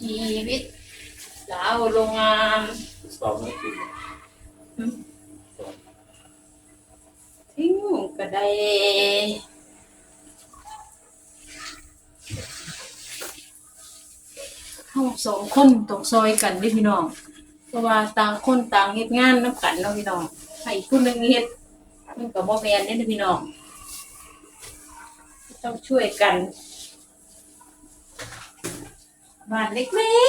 ชีวิตสาวโรงงานสองนาทีหืมสองทิ้งกระไดเฮาสองคนต้องซอยกันเด้อพี่น้อง เพราะว่าต่างคนต่างเฮ็ดงานนํกันเนาะพี่น้องให้ผู้หนึงเฮ็ดมันก็บ่แม่นเด้อพี่น้อง ต้องช่วยกัน บ้านเล็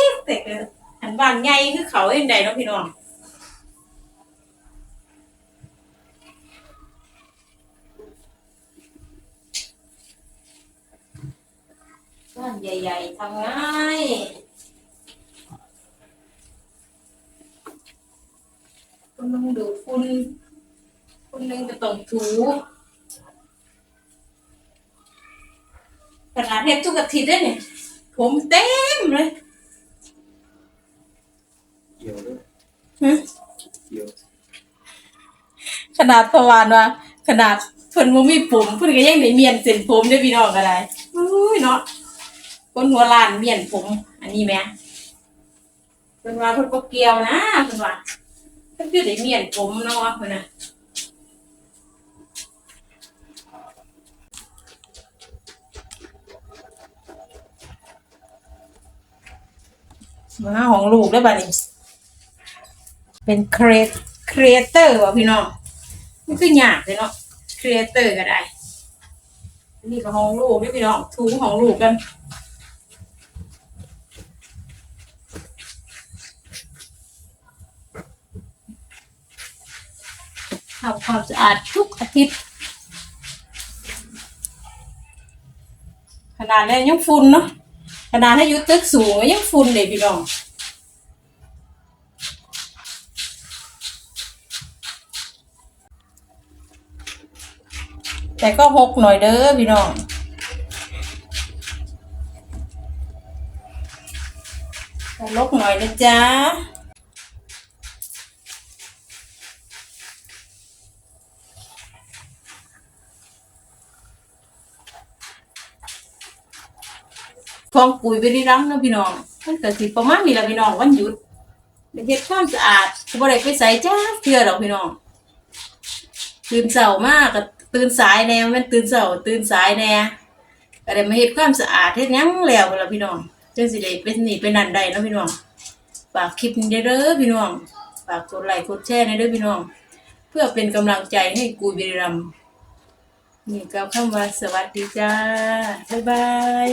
กๆแต่ก็อันบ้านใหญ่คือเขาเองใดเนาะพี่น้องบ้านใหญ่ๆทำง่ายคนนึงดูดฝุ่นคนนึงจะต้องถูขนาดเฮ็ดทุกอาทิตย์ได้เนี่ยผมเต็ม เลยเกี่ยวด้วยฮะเกี่ยวขนาดประวานว่า ขนาดเพิ่นบ่มีผมเพิ่นก็ยังได้เมียนเส้นผมได้อพี่น้องก็ได้อุ้ยเนาะคนหัวล้านเมียนผม อันนี้แหมเพิ่นว่าเพิ่นบ่เกี่ยวนะเพิ่นว่าเพิ่นคือได้เมียนผมเนาะว่าเพิ่นน่ะ มาของลูกได้อบัดนี้เป็นครีเครีเอเตอร์ว่ะพี่น้องมันคือยากเลยเนาะครีเอเตอร์ก็ได้ นี่ก็ของลูกนี่พี่น้องถุงของลูกกันทำความสะอาดทุกอาทิตย์ ขนาดนี้ยังฝุ่นเนาะ ขนาดถ้ายุตึกสูงยังฝุ่นเลยพี่น้องแต่ก็หกหน่อยเด้อพี่น้องลกหน่อยนะจ๊ะ คลองปุ๋ยไปได้รังนะพี่น้องมันเกิดสิประมาณนี้ละพี่น้องวันหยุดไปเฮ็ดความสะอาดบ่ได้ไปใส่จ้าเทื่อดอกพี่น้อง ตื่นเช้ามากก็ตื่นสายแน่มันตื่นเช้าตื่นสายแน่ก็ได้มาเฮ็ดความสะอาดเฮ็ดหยังแล้วล่ะพี่น้องจังสิได้เป็นนี่เป็นนั่นได้เนาะพี่น้องฝากคลิปนี้เด้อพี่น้องฝากกดไลค์กดแชร์ในเด้อพี่น้อง เพื่อเป็นกำลังใจให้กูบิริรัมนี่ก็คำว่าสวัสดีจ้าบ๊ายบาย